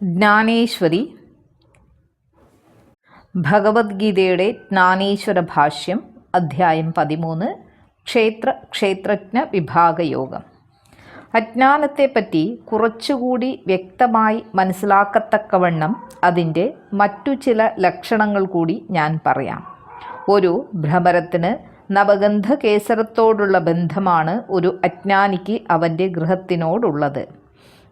ജ്ഞാനേശ്വരി. ഭഗവത്ഗീതയുടെ ജ്ഞാനേശ്വര ഭാഷ്യം അധ്യായം പതിമൂന്ന് ക്ഷേത്ര ക്ഷേത്രജ്ഞ വിഭാഗയോഗം. അജ്ഞാനത്തെപ്പറ്റി കുറച്ചുകൂടി വ്യക്തമായി മനസ്സിലാക്കത്തക്കവണ്ണം അതിന്റെ മറ്റു ചില ലക്ഷണങ്ങൾ കൂടി ഞാൻ പറയാം. ഒരു ഭ്രമരത്തിന് നവഗന്ധ കേസരത്തോടുള്ള ബന്ധമാണ് ഒരു അജ്ഞാനിക്ക് അവന്റെ ഗൃഹത്തിനോടുള്ളത്.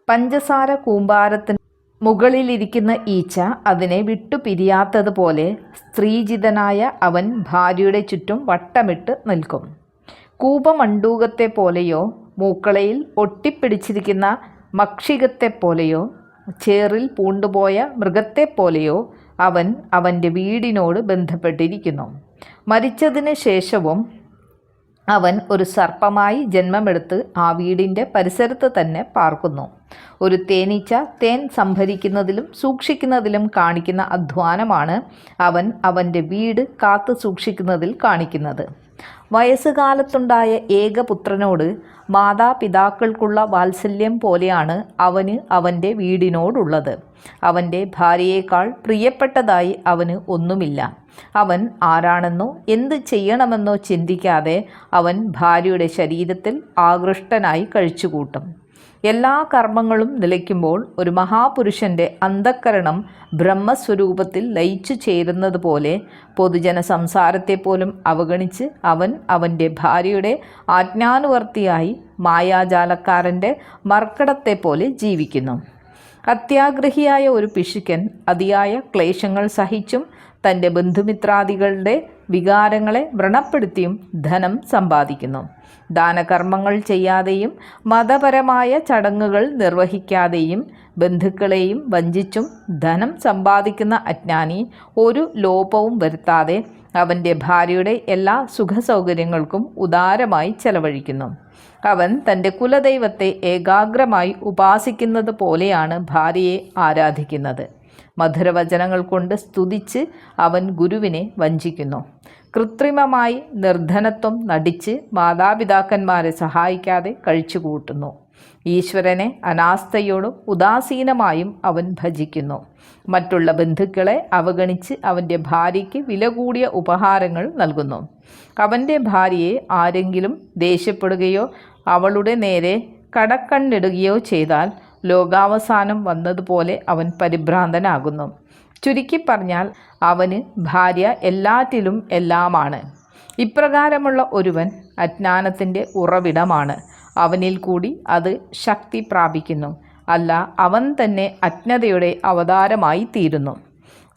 പഞ്ചസാര കൂമ്പാരത്തിന് മുകളിലിരിക്കുന്ന ഈച്ച അതിനെ വിട്ടുപിരിയാത്തതുപോലെ സ്ത്രീജിതനായ അവൻ ഭാര്യയുടെ ചുറ്റും വട്ടമിട്ട് നിൽക്കും. കൂപമണ്ടൂകത്തെ പോലെയോ മൂക്കളയിൽ ഒട്ടിപ്പിടിച്ചിരിക്കുന്ന മക്ഷികത്തെ പോലെയോ ചേറിൽ പൂണ്ടുപോയ മൃഗത്തെ പോലെയോ അവൻ അവന്റെ വീടിനോട് ബന്ധപ്പെട്ടിരിക്കുന്നു. മരിച്ചതിന് ശേഷവും അവൻ ഒരു സർപ്പമായി ജന്മമെടുത്ത് ആ വീടിന്റെ പരിസരത്ത് തന്നെ പാർക്കുന്നു. ഒരു തേനീച്ച തേൻ സംഭരിക്കുന്നതിലും സൂക്ഷിക്കുന്നതിലും കാണിക്കുന്ന അധ്വാനമാണ് അവൻ അവന്റെ വീട് കാത്തു സൂക്ഷിക്കുന്നതിൽ കാണിക്കുന്നത്. വയസ്സുകാലത്തുണ്ടായ ഏകപുത്രനോട് മാതാപിതാക്കൾക്കുള്ള വാത്സല്യം പോലെയാണ് അവന് അവന്റെ വീടിനോടുള്ളത്. അവന്റെ ഭാര്യയേക്കാൾ പ്രിയപ്പെട്ടതായി അവന് ഒന്നുമില്ല. അവൻ ആരാണെന്നോ എന്ത് ചെയ്യണമെന്നോ ചിന്തിക്കാതെ അവൻ ഭാര്യയുടെ ശരീരത്തിൽ ആകൃഷ്ടനായി കഴിച്ചുകൂട്ടും. എല്ലാ കർമ്മങ്ങളും നിലയ്ക്കുമ്പോൾ ഒരു മഹാപുരുഷന്റെ അന്ധക്കരണം ബ്രഹ്മസ്വരൂപത്തിൽ ലയിച്ചു ചേരുന്നത് പോലെ പൊതുജന സംസാരത്തെപ്പോലും അവഗണിച്ച് അവൻ അവന്റെ ഭാര്യയുടെ ആജ്ഞാനുവർത്തിയായി മായാജാലക്കാരന്റെ മർക്കടത്തെപ്പോലെ ജീവിക്കുന്നു. അത്യാഗ്രഹിയായ ഒരു പിശുക്കൻ അതിയായ ക്ലേശങ്ങൾ സഹിച്ചും തന്റെ ബന്ധുമിത്രാദികളുടെ വികാരങ്ങളെ വ്രണപ്പെടുത്തിയും ധനം സമ്പാദിക്കുന്നു. ദാനകർമ്മങ്ങൾ ചെയ്യാതെയും മതപരമായ ചടങ്ങുകൾ നിർവഹിക്കാതെയും ബന്ധുക്കളെയും വഞ്ചിച്ചും ധനം സമ്പാദിക്കുന്ന അജ്ഞാനി ഒരു ലോപവും വരുത്താതെ അവന്റെ ഭാര്യയുടെ എല്ലാ സുഖസൗകര്യങ്ങൾക്കും ഉദാരമായി ചെലവഴിക്കുന്നു. അവൻ തന്റെ കുലദൈവത്തെ ഏകാഗ്രമായി ഉപാസിക്കുന്നത് പോലെയാണ് ഭാര്യയെ ആരാധിക്കുന്നത്. മധുരവചനങ്ങൾ കൊണ്ട് സ്തുതിച്ച് അവൻ ഗുരുവിനെ വഞ്ചിക്കുന്നു. കൃത്രിമമായി നിർധനത്വം നടിച്ച് മാതാപിതാക്കന്മാരെ സഹായിക്കാതെ കഴിച്ചുകൂട്ടുന്നു. ഈശ്വരനെ അനാസ്ഥയോടും ഉദാസീനമായും അവൻ ഭജിക്കുന്നു. മറ്റുള്ള ബന്ധുക്കളെ അവഗണിച്ച് അവന്റെ ഭാര്യയ്ക്ക് വില കൂടിയ ഉപഹാരങ്ങൾ നൽകുന്നു. അവന്റെ ഭാര്യയെ ആരെങ്കിലും ദേഷ്യപ്പെടുകയോ അവളുടെ നേരെ കടക്കണ്ണിടുകയോ ചെയ്താൽ ലോകാവസാനം വന്നതുപോലെ അവൻ പരിഭ്രാന്തനാകുന്നു. ചുരുക്കി പറഞ്ഞാൽ അവന് ഭാര്യ എല്ലാറ്റിലും എല്ലാമാണ്. ഇപ്രകാരമുള്ള ഒരുവൻ അജ്ഞാനത്തിന്റെ ഉറവിടമാണ്. അവനിൽ കൂടി അത് ശക്തി പ്രാപിക്കുന്നു. അല്ല അവൻ തന്നെ അജ്ഞതയുടെ അവതാരമായി തീരുന്നു.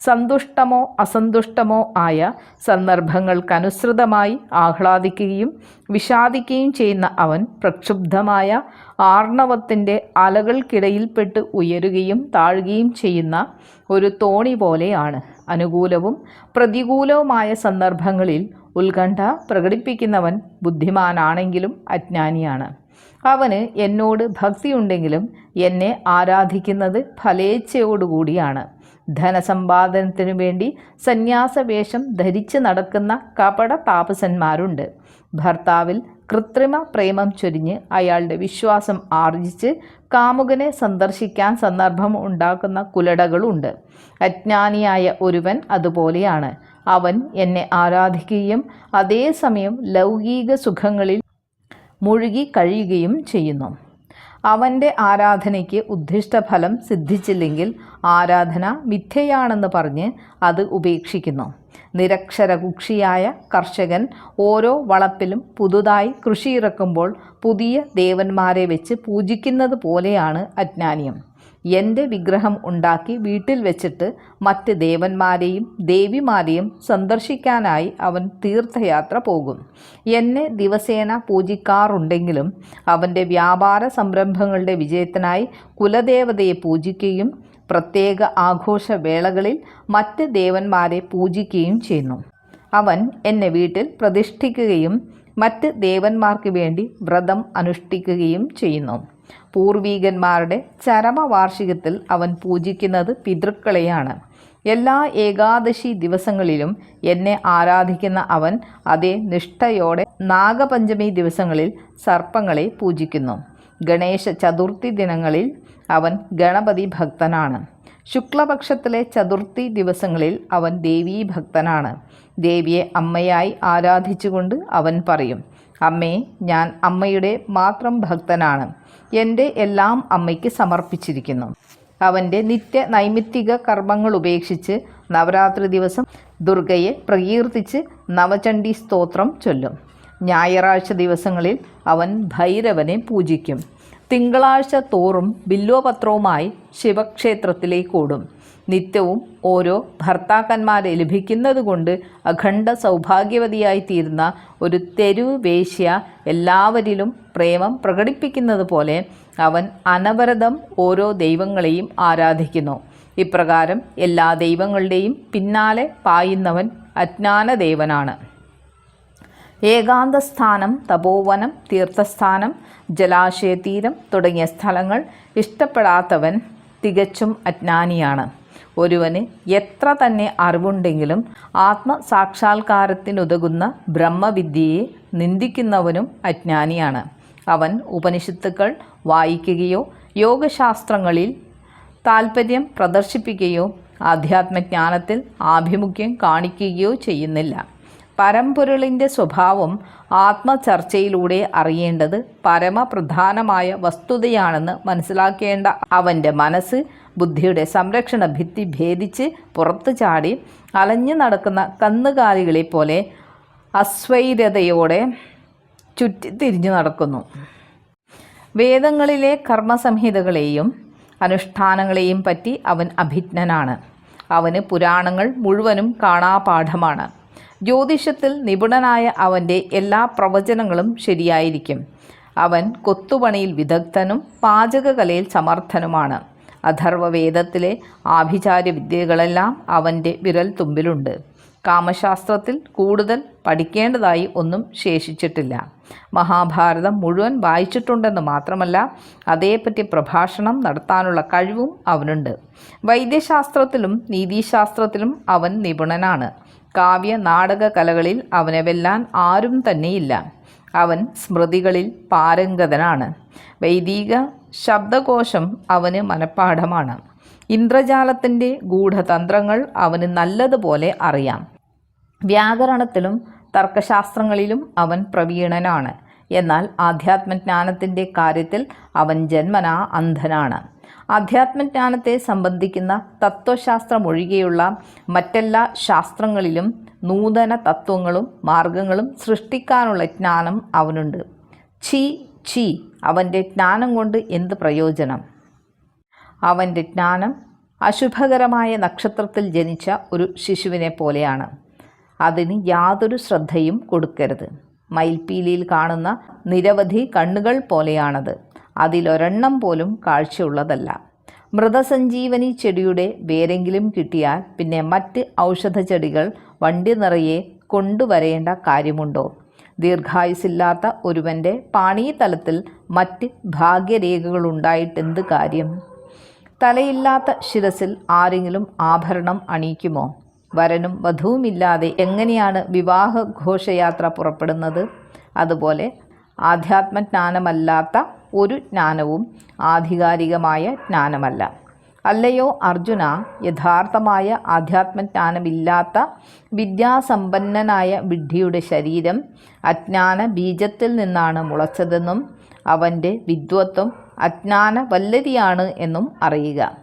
സന്തുഷ്ടമോ അസന്തുഷ്ടമോ ആയ സന്ദർഭങ്ങൾക്കനുസൃതമായി ആഹ്ലാദിക്കുകയും വിഷാദിക്കുകയും ചെയ്യുന്ന അവൻ പ്രക്ഷുബ്ധമായ ആർണവത്തിന്റെ അലകൾക്കിടയിൽപ്പെട്ട് ഉയരുകയും താഴുകയും ചെയ്യുന്ന ഒരു തോണി പോലെയാണ്. അനുകൂലവും പ്രതികൂലവുമായ സന്ദർഭങ്ങളിൽ ഉത്കണ്ഠ പ്രകടിപ്പിക്കുന്നവൻ ബുദ്ധിമാനാണെങ്കിലും അജ്ഞാനിയാണ്. അവന് എന്നോട് ഭക്തിയുണ്ടെങ്കിലും എന്നെ ആരാധിക്കുന്നത് ഫലേച്ഛയോടുകൂടിയാണ്. ധനസമ്പാദനത്തിനു വേണ്ടി സന്യാസവേഷം ധരിച്ച് നടക്കുന്ന കപട താപസന്മാരുണ്ട് ഭർത്താവിൽ കൃത്രിമ പ്രേമം ചൊരിഞ്ഞ് അയാളുടെ വിശ്വാസം ആർജിച്ച് കാമുകനെ സന്ദർശിക്കാൻ സന്ദർഭം ഉണ്ടാക്കുന്ന കുലടകളുണ്ട്. അജ്ഞാനിയായ ഒരുവൻ അതുപോലെയാണ്. അവൻ എന്നെ ആരാധിക്കുകയും അതേസമയം ലൗകിക സുഖങ്ങളിൽ മുഴുകി കഴിയുകയും ചെയ്യുന്നു. അവന്റെ ആരാധനയ്ക്ക് ഉദ്ദിഷ്ട ഫലം സിദ്ധിച്ചില്ലെങ്കിൽ ആരാധന മിഥ്യയാണെന്ന് പറഞ്ഞ് അത് ഉപേക്ഷിക്കുന്നു. നിരക്ഷരകുക്ഷിയായ കർഷകൻ ഓരോ വളപ്പിലും പുതുതായി കൃഷിയിറക്കുമ്പോൾ പുതിയ ദേവന്മാരെ വെച്ച് പൂജിക്കുന്നത് പോലെയാണ് അജ്ഞാനിയം. എന്റെ വിഗ്രഹം ഉണ്ടാക്കി വീട്ടിൽ വെച്ചിട്ട് മറ്റ് ദേവന്മാരെയും ദേവിമാരെയും സന്ദർശിക്കാനായി അവൻ തീർത്ഥയാത്ര പോകും. എന്നെ ദിവസേന പൂജിക്കാറുണ്ടെങ്കിലും അവന്റെ വ്യാപാര സംരംഭങ്ങളുടെ വിജയത്തിനായി കുലദേവതയെ പൂജിക്കുകയും പ്രത്യേക ആഘോഷവേളകളിൽ മറ്റ് ദേവന്മാരെ പൂജിക്കുകയും ചെയ്യുന്നു. അവൻ എന്നെ വീട്ടിൽ പ്രതിഷ്ഠിക്കുകയും മറ്റ് ദേവന്മാർക്ക് വേണ്ടി വ്രതം അനുഷ്ഠിക്കുകയും ചെയ്യുന്നു. പൂർവീകന്മാരുടെ ചരമവാർഷികത്തിൽ അവൻ പൂജിക്കുന്നത് പിതൃക്കളെയാണ്. എല്ലാ ഏകാദശി ദിവസങ്ങളിലും എന്നെ ആരാധിക്കുന്ന അവൻ അതേ നിഷ്ഠയോടെ നാഗപഞ്ചമി ദിവസങ്ങളിൽ സർപ്പങ്ങളെ പൂജിക്കുന്നു. ഗണേശ ചതുർത്ഥി ദിനങ്ങളിൽ അവൻ ഗണപതി ഭക്തനാണ്. ശുക്ലപക്ഷത്തിലെ ചതുർത്ഥി ദിവസങ്ങളിൽ അവൻ ദേവീ ഭക്തനാണ്. ദേവിയെ അമ്മയായി ആരാധിച്ചുകൊണ്ട് അവൻ പറയും അമ്മേ ഞാൻ അമ്മയുടെ മാത്രം ഭക്തനാണ്. എന്റെ എല്ലാം അമ്മയ്ക്ക് സമർപ്പിച്ചിരിക്കുന്നു. അവന്റെ നിത്യ നൈമിത്തിക കർമ്മങ്ങൾ ഉപേക്ഷിച്ച് നവരാത്രി ദിവസം ദുർഗയെ പ്രകീർത്തിച്ച് നവചണ്ഡി സ്തോത്രം ചൊല്ലും. ഞായറാഴ്ച ദിവസങ്ങളിൽ അവൻ ഭൈരവനെ പൂജിക്കും. തിങ്കളാഴ്ച തോറും ബില്വപത്രവുമായി ശിവക്ഷേത്രത്തിലേക്ക് ഓടും നിത്യവും ഓരോ ഭർത്താക്കന്മാരെ ലഭിക്കുന്നതുകൊണ്ട് അഖണ്ഡ സൗഭാഗ്യവതിയായി തീരുന്ന ഒരു തെരു വേശ്യ എല്ലാവരിലും പ്രേമം പ്രകടിപ്പിക്കുന്നത് പോലെ അവൻ അനവരതം ഓരോ ദൈവങ്ങളെയും ആരാധിക്കുന്നു. ഇപ്രകാരം എല്ലാ ദൈവങ്ങളുടെയും പിന്നാലെ പായുന്നവൻ അജ്ഞാനദേവനാണ്. ഏകാന്തസ്ഥാനം തപോവനം തീർത്ഥസ്ഥാനം ജലാശയതീരം തുടങ്ങിയ സ്ഥലങ്ങൾ ഇഷ്ടപ്പെടാത്തവൻ തികച്ചും അജ്ഞാനിയാണ്. ഒരുവന് എത്ര തന്നെ അറിവുണ്ടെങ്കിലും ആത്മസാക്ഷാത്കാരത്തിനുതകുന്ന ബ്രഹ്മവിദ്യയെ നിന്ദിക്കുന്നവനും അജ്ഞാനിയാണ്. അവൻ ഉപനിഷത്തുക്കൾ വായിക്കുകയോ യോഗശാസ്ത്രങ്ങളിൽ താൽപ്പര്യം പ്രദർശിപ്പിക്കുകയോ ആധ്യാത്മജ്ഞാനത്തിൽ ആഭിമുഖ്യം കാണിക്കുകയോ ചെയ്യുന്നില്ല. പരമ്പൊരുളിന്റെ സ്വഭാവം ആത്മചർച്ചയിലൂടെ അറിയേണ്ടത് പരമപ്രധാനമായ വസ്തുതയാണെന്ന് മനസ്സിലാക്കേണ്ട അവന്റെ മനസ്സ് ബുദ്ധിയുടെ സംരക്ഷണ ഭിത്തി ഭേദിച്ച് പുറത്തു ചാടി അലഞ്ഞു നടക്കുന്ന കന്നുകാലികളെ പോലെ അസ്വൈരതയോടെ ചുറ്റിത്തിരിഞ്ഞു നടക്കുന്നു. വേദങ്ങളിലെ കർമ്മസംഹിതകളെയും അനുഷ്ഠാനങ്ങളെയും പറ്റി അവൻ അഭിജ്ഞനാണ്. അവന് പുരാണങ്ങൾ മുഴുവനും കാണാപാഠമാണ്. ജ്യോതിഷത്തിൽ നിപുണനായ അവന്റെ എല്ലാ പ്രവചനങ്ങളും ശരിയായിരിക്കും. അവൻ കൊത്തുപണിയിൽ വിദഗ്ധനും പാചകകലയിൽ സമർത്ഥനുമാണ്. അഥർവവേദത്തിലെ ആഭിചാര്യ വിദ്യകളെല്ലാം അവന്റെ വിരൽ തുമ്പിലുണ്ട്. കാമശാസ്ത്രത്തിൽ കൂടുതൽ പഠിക്കേണ്ടതായി ഒന്നും ശേഷിച്ചിട്ടില്ല. മഹാഭാരതം മുഴുവൻ വായിച്ചിട്ടുണ്ടെന്ന് മാത്രമല്ല അതേപ്പറ്റി പ്രഭാഷണം നടത്താനുള്ള കഴിവും അവനുണ്ട്. വൈദ്യശാസ്ത്രത്തിലും നീതിശാസ്ത്രത്തിലും അവൻ നിപുണനാണ്. കാവ്യ നാടക കലകളിൽ അവനെ വെല്ലാൻ ആരും തന്നെയില്ല. അവൻ സ്മൃതികളിൽ പാരംഗതനാണ്. വൈദിക ശബ്ദകോശം അവന് മനഃപ്പാഠമാണ്. ഇന്ദ്രജാലത്തിന്റെ ഗൂഢതന്ത്രങ്ങൾ അവന് നല്ലതുപോലെ അറിയാം. വ്യാകരണത്തിലും തർക്കശാസ്ത്രങ്ങളിലും അവൻ പ്രവീണനാണ്. എന്നാൽ ആധ്യാത്മജ്ഞാനത്തിന്റെ കാര്യത്തിൽ അവൻ ജന്മനാ അന്ധനാണ്. ആധ്യാത്മജ്ഞാനത്തെ സംബന്ധിക്കുന്ന തത്വശാസ്ത്രമൊഴികെയുള്ള മറ്റെല്ലാ ശാസ്ത്രങ്ങളിലും നൂതന തത്വങ്ങളും മാർഗങ്ങളും സൃഷ്ടിക്കാനുള്ള ജ്ഞാനം അവനുണ്ട്. ചി ചി അവന്റെ ജ്ഞാനം കൊണ്ട് എന്ത് പ്രയോജനം? അവന്റെ ജ്ഞാനം അശുഭകരമായ നക്ഷത്രത്തിൽ ജനിച്ച ഒരു ശിശുവിനെ പോലെയാണ്. അതിന് യാതൊരു ശ്രദ്ധയും കൊടുക്കരുത്. മയിൽപ്പീലിയിൽ കാണുന്ന നിരവധി കണ്ണുകൾ പോലെയാണത്. അതിലൊരെണ്ണം പോലും കാഴ്ചയുള്ളതല്ല. മൃതസഞ്ജീവനി ചെടിയുടെ വേരെങ്കിലും കിട്ടിയാൽ പിന്നെ മറ്റ് ഔഷധ ചെടികൾ വണ്ടി നിറയെ കൊണ്ടുവരേണ്ട കാര്യമുണ്ടോ? ദീർഘായുസില്ലാത്ത ഒരുവന്റെ പാണീതലത്തിൽ മറ്റ് ഭാഗ്യരേഖകളുണ്ടായിട്ടെന്ത് കാര്യം? തലയില്ലാത്ത ശിരസിൽ ആരെങ്കിലും ആഭരണം അണിയിക്കുമോ? വരനും വധുവുമില്ലാതെ എങ്ങനെയാണ് വിവാഹ ഘോഷയാത്ര പുറപ്പെടുന്നത്? അതുപോലെ ആധ്യാത്മജ്ഞാനമല്ലാത്ത ഒരു ജ്ഞാനവും ആധികാരികമായ ജ്ഞാനമല്ല. അല്ലയോ അർജുന യഥാർത്ഥമായ ആധ്യാത്മജ്ഞാനമില്ലാത്ത വിദ്യാസമ്പന്നനായ വിഡ്ഢിയുടെ ശരീരം അജ്ഞാന ബീജത്തിൽ നിന്നാണ് മുളച്ചതെന്നും അവന്റെ വിദ്വത്വം അജ്ഞാന വല്ലരിയാണ് എന്നും അറിയുക.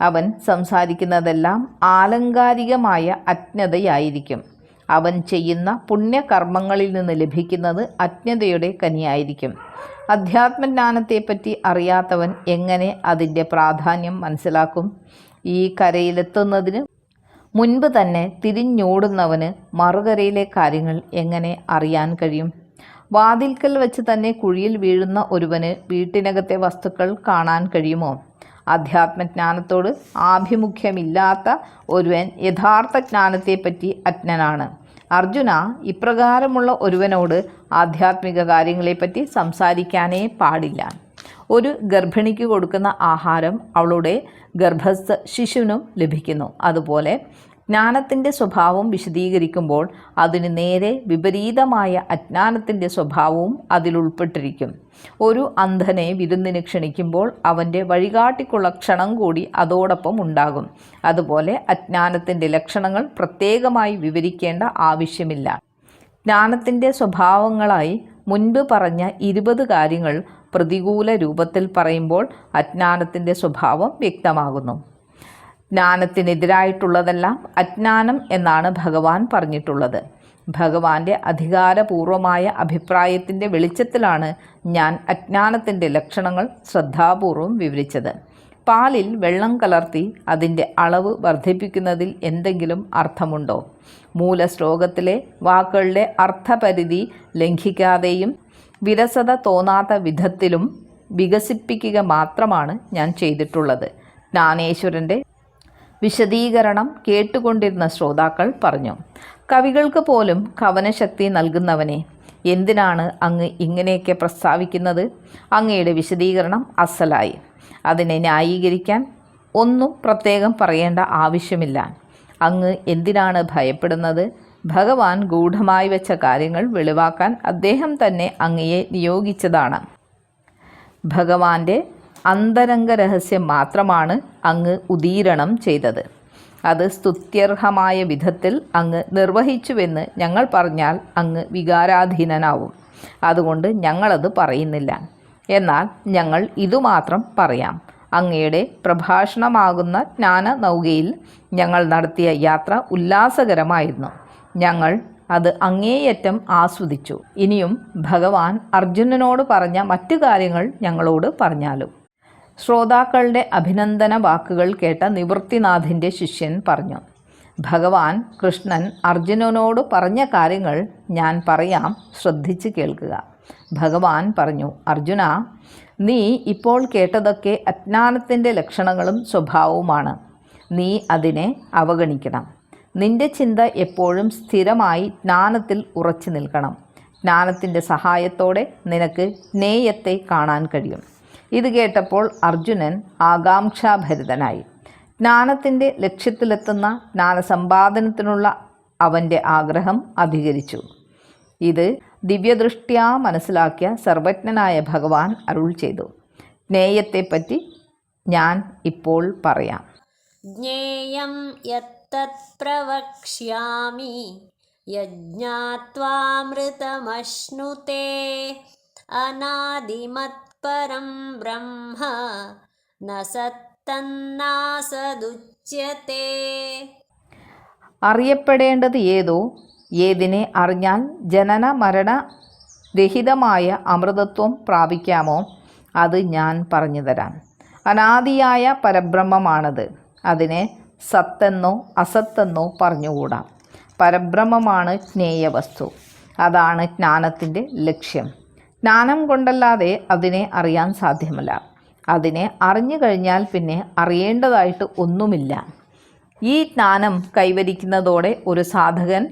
അവൻ സംസാരിക്കുന്നതെല്ലാം ആലങ്കാരികമായ അജ്ഞതയായിരിക്കും. അവൻ ചെയ്യുന്ന പുണ്യകർമ്മങ്ങളിൽ നിന്ന് ലഭിക്കുന്നത് അജ്ഞതയുടെ കനിയായിരിക്കും. അധ്യാത്മജ്ഞാനത്തെപ്പറ്റി അറിയാത്തവൻ എങ്ങനെ അതിന്റെ പ്രാധാന്യം മനസ്സിലാക്കും? ഈ കരയിലെത്തുന്നതിന് മുൻപ് തന്നെ തിരിഞ്ഞോടുന്നവന് മറുകരയിലെ കാര്യങ്ങൾ എങ്ങനെ അറിയാൻ കഴിയും? വാതിൽക്കൽ വെച്ച് തന്നെ കുഴിയിൽ വീഴുന്ന ഒരുവന് വീട്ടിനകത്തെ വസ്തുക്കൾ കാണാൻ കഴിയുമോ? അധ്യാത്മജ്ഞാനത്തോട് ആഭിമുഖ്യമില്ലാത്ത ഒരുവൻ യഥാർത്ഥ ജ്ഞാനത്തെപ്പറ്റി അജ്ഞനാണ്. അർജുന ഇപ്രകാരമുള്ള ഒരുവനോട് ആധ്യാത്മിക കാര്യങ്ങളെപ്പറ്റി സംസാരിക്കാനേ പാടില്ല. ഒരു ഗർഭിണിക്ക് കൊടുക്കുന്ന ആഹാരം അവളുടെ ഗർഭസ്ഥ ശിശുവിനും ലഭിക്കുന്നു. അതുപോലെ ജ്ഞാനത്തിന്റെ സ്വഭാവം വിശദീകരിക്കുമ്പോൾ അതിന് നേരെ വിപരീതമായ അജ്ഞാനത്തിന്റെ സ്വഭാവവും അതിലുൾപ്പെട്ടിരിക്കും ഒരു അന്ധനെ വിരുന്നിന് ക്ഷണിക്കുമ്പോൾ അവന്റെ വഴികാട്ടിക്കുള്ള ക്ഷണം കൂടി അതോടൊപ്പം ഉണ്ടാകും. അതുപോലെ അജ്ഞാനത്തിന്റെ ലക്ഷണങ്ങൾ പ്രത്യേകമായി വിവരിക്കേണ്ട ആവശ്യമില്ല. ജ്ഞാനത്തിന്റെ സ്വഭാവങ്ങളായി മുൻപ് പറഞ്ഞ ഇരുപത് കാര്യങ്ങൾ പ്രതികൂല രൂപത്തിൽ പറയുമ്പോൾ അജ്ഞാനത്തിന്റെ സ്വഭാവം വ്യക്തമാകുന്നു. ജ്ഞാനത്തിനെതിരായിട്ടുള്ളതെല്ലാം അജ്ഞാനം എന്നാണ് ഭഗവാൻ പറഞ്ഞിട്ടുള്ളത്. ഭഗവാന്റെ അധികാരപൂർവമായ അഭിപ്രായത്തിന്റെ വെളിച്ചത്തിലാണ് ഞാൻ അജ്ഞാനത്തിന്റെ ലക്ഷണങ്ങൾ ശ്രദ്ധാപൂർവം വിവരിച്ചത്. പാലിൽ വെള്ളം കലർത്തി അതിന്റെ അളവ് വർദ്ധിപ്പിക്കുന്നതിൽ എന്തെങ്കിലും അർത്ഥമുണ്ടോ? മൂലശ്ലോകത്തിലെ വാക്കുകളുടെ അർത്ഥപരിധി ലംഘിക്കാതെയും വിരസത തോന്നാത്ത വിധത്തിലും വികസിപ്പിക്കുക മാത്രമാണ് ഞാൻ ചെയ്തിട്ടുള്ളത്. ജ്ഞാനേശ്വരന്റെ വിശദീകരണം കേട്ടുകൊണ്ടിരുന്ന ശ്രോതാക്കൾ പറഞ്ഞു കവികൾക്ക് പോലും കവനശക്തി നൽകുന്നവനെ എന്തിനാണ് അങ്ങ് ഇങ്ങനെയൊക്കെ പ്രസ്താവിക്കുന്നത്? അങ്ങയുടെ വിശദീകരണം അസലായി. അതിനെ ന്യായീകരിക്കാൻ ഒന്നും പ്രത്യേകം പറയേണ്ട ആവശ്യമില്ല. അങ്ങ് എന്തിനാണ് ഭയപ്പെടുന്നത്? ഭഗവാൻ ഗൂഢമായി വെച്ച കാര്യങ്ങൾ വെളിവാക്കാൻ അദ്ദേഹം തന്നെ അങ്ങയെ നിയോഗിച്ചതാണ്. ഭഗവാന്റെ അന്തരംഗ രഹസ്യം മാത്രമാണ് അങ്ങ് ഉദീരണം ചെയ്തത്. അത് സ്തുത്യർഹമായ വിധത്തിൽ അങ്ങ് നിർവഹിച്ചുവെന്ന് ഞങ്ങൾ പറഞ്ഞാൽ അങ്ങ് വികാരാധീനനാവും. അതുകൊണ്ട് ഞങ്ങളത് പറയുന്നില്ല. എന്നാൽ ഞങ്ങൾ ഇതുമാത്രം പറയാം. അങ്ങയുടെ പ്രഭാഷണമാകുന്ന ജ്ഞാന നൗകയിൽ ഞങ്ങൾ നടത്തിയ യാത്ര ഉല്ലാസകരമായിരുന്നു. ഞങ്ങൾ അത് അങ്ങേയറ്റം ആസ്വദിച്ചു. ഇനിയും ഭഗവാൻ അർജുനനോട് പറഞ്ഞ മറ്റു കാര്യങ്ങൾ ഞങ്ങളോട് പറഞ്ഞാലും. ശ്രോതാക്കളുടെ അഭിനന്ദന വാക്കുകൾ കേട്ട നിവൃത്തിനാഥിന്റെ ശിഷ്യൻ പറഞ്ഞു ഭഗവാൻ കൃഷ്ണൻ അർജുനനോട് പറഞ്ഞ കാര്യങ്ങൾ ഞാൻ പറയാം ശ്രദ്ധിച്ച് കേൾക്കുക. ഭഗവാൻ പറഞ്ഞു അർജുന നീ ഇപ്പോൾ കേട്ടതൊക്കെ അജ്ഞാനത്തിന്റെ ലക്ഷണങ്ങളും സ്വഭാവവുമാണ്. നീ അതിനെ അവഗണിക്കണം. നിന്റെ ചിന്ത എപ്പോഴും സ്ഥിരമായി ജ്ഞാനത്തിൽ ഉറച്ചു നിൽക്കണം. ജ്ഞാനത്തിന്റെ സഹായത്തോടെ നിനക്ക് ജ്ഞേയത്തെ കാണാൻ കഴിയും. ഇത് കേട്ടപ്പോൾ അർജുനൻ ആകാംക്ഷാഭരിതനായി. ജ്ഞാനത്തിന്റെ ലക്ഷ്യത്തിലെത്തുന്ന ജ്ഞാനസമ്പാദനത്തിനുള്ള അവന്റെ ആഗ്രഹം അധികരിച്ചു. ഇത് ദിവ്യദൃഷ്ട്യാ മനസ്സിലാക്കിയ സർവജ്ഞനായ ഭഗവാൻ അരുൾ ചെയ്തു. ജ്ഞേയത്തെപ്പറ്റി ഞാൻ ഇപ്പോൾ പറയാം. ജ്ഞേയം യത്തത് പ്രവക്ഷ്യാമി യജ്ഞാത്വാമൃതമശ്നുതേ. അനാദിമത്പരം ബ്രഹ്മ നസത്തന്നാസദുച്യത്തെ. അറിയപ്പെടേണ്ടത് ഏതോ? ഏതിനെ അറിഞ്ഞാൽ ജനന മരണ രഹിതമായ അമൃതത്വം പ്രാപിക്കാമോ? അത് ഞാൻ പറഞ്ഞു തരാം. അനാദിയായ പരബ്രഹ്മമാണത്. അതിനെ സത്തെന്നോ അസത്തെന്നോ പറഞ്ഞുകൂടാം. പരബ്രഹ്മമാണ് ജ്ഞേയവസ്തു. അതാണ് ജ്ഞാനത്തിന്റെ ലക്ഷ്യം. ജ്ഞാനം കൊണ്ടല്ലാതെ അതിനെ അറിയാൻ സാധ്യമല്ല. അതിനെ അറിഞ്ഞു കഴിഞ്ഞാൽ പിന്നെ അറിയേണ്ടതായിട്ട് ഒന്നുമില്ല. ഈ ജ്ഞാനം കൈവരിക്കുന്നതോടെ ഒരു സാധകൻ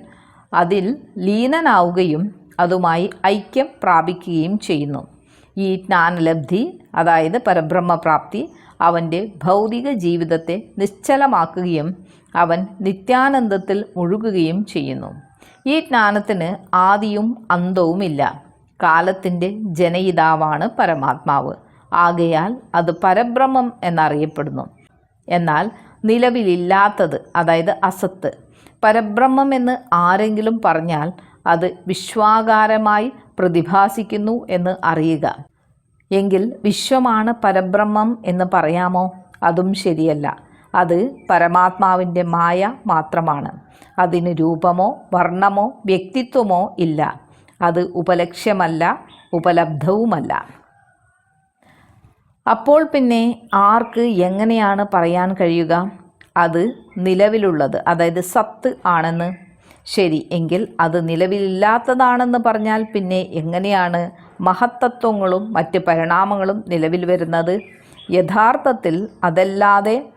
അതിൽ ലീനനാവുകയും അതുമായി ഐക്യം പ്രാപിക്കുകയും ചെയ്യുന്നു. ഈ ജ്ഞാനലബ്ധി അതായത് പരബ്രഹ്മപ്രാപ്തി അവന്റെ ഭൗതിക ജീവിതത്തെ നിശ്ചലമാക്കുകയും അവൻ നിത്യാനന്ദത്തിൽ മുഴുകുകയും ചെയ്യുന്നു. ഈ ജ്ഞാനത്തിന് ആദിയും അന്തവുമില്ല. കാലത്തിന്റെ ജനയിതാവാണ് പരമാത്മാവ്. ആകയാൽ അത് പരബ്രഹ്മം എന്നറിയപ്പെടുന്നു. എന്നാൽ നിലവിലില്ലാത്തത് അതായത് അസത്ത്. പരബ്രഹ്മം എന്ന് ആരെങ്കിലും പറഞ്ഞാൽ അത് വിശ്വാകാരമായി പ്രതിഭാസിക്കുന്നു എന്ന് അറിയുക. എങ്കിൽ വിശ്വമാണ് പരബ്രഹ്മം എന്ന് പറയാമോ? അതും ശരിയല്ല. അത് പരമാത്മാവിന്റെ മായ മാത്രമാണ്. അതിന് രൂപമോ വർണമോ വ്യക്തിത്വമോ ഇല്ല. അത് ഉപലക്ഷ്യമല്ല ഉപലബ്ധവുമല്ല. അപ്പോൾ പിന്നെ ആർക്ക് എങ്ങനെയാണ് പറയാൻ കഴിയുക? അത് നിലവിലുള്ളത് അതായത് സത്ത് ആണെന്ന്. ശരി എങ്കിൽ അത് നിലവിലില്ലാത്തതാണെന്ന് പറഞ്ഞാൽ പിന്നെ എങ്ങനെയാണ് മഹത്തത്വങ്ങളും മറ്റ് പരിണാമങ്ങളും നിലവിൽ വരുന്നത്? യഥാർത്ഥത്തിൽ അതല്ലാതെ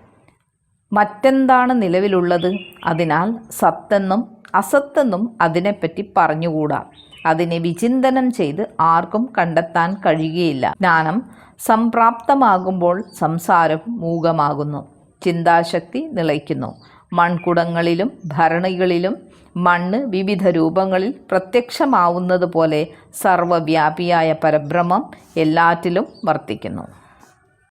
മറ്റെന്താണ് നിലവിലുള്ളത്? അതിനാൽ സത്തെന്നും അസത്തെന്നും അതിനെപ്പറ്റി പറഞ്ഞുകൂടാ. അതിനെ വിചിന്തനം ചെയ്ത് ആർക്കും കണ്ടെത്താൻ കഴിയുകയില്ല. ജ്ഞാനം സംപ്രാപ്തമാകുമ്പോൾ സംസാരം മൂകമാകുന്നു. ചിന്താശക്തി നിലയ്ക്കുന്നു. മൺകുടങ്ങളിലും ഭരണികളിലും മണ്ണ് വിവിധ രൂപങ്ങളിൽ പ്രത്യക്ഷമാവുന്നത് പോലെ സർവവ്യാപിയായ പരബ്രഹ്മം എല്ലാറ്റിലും വർത്തിക്കുന്നു.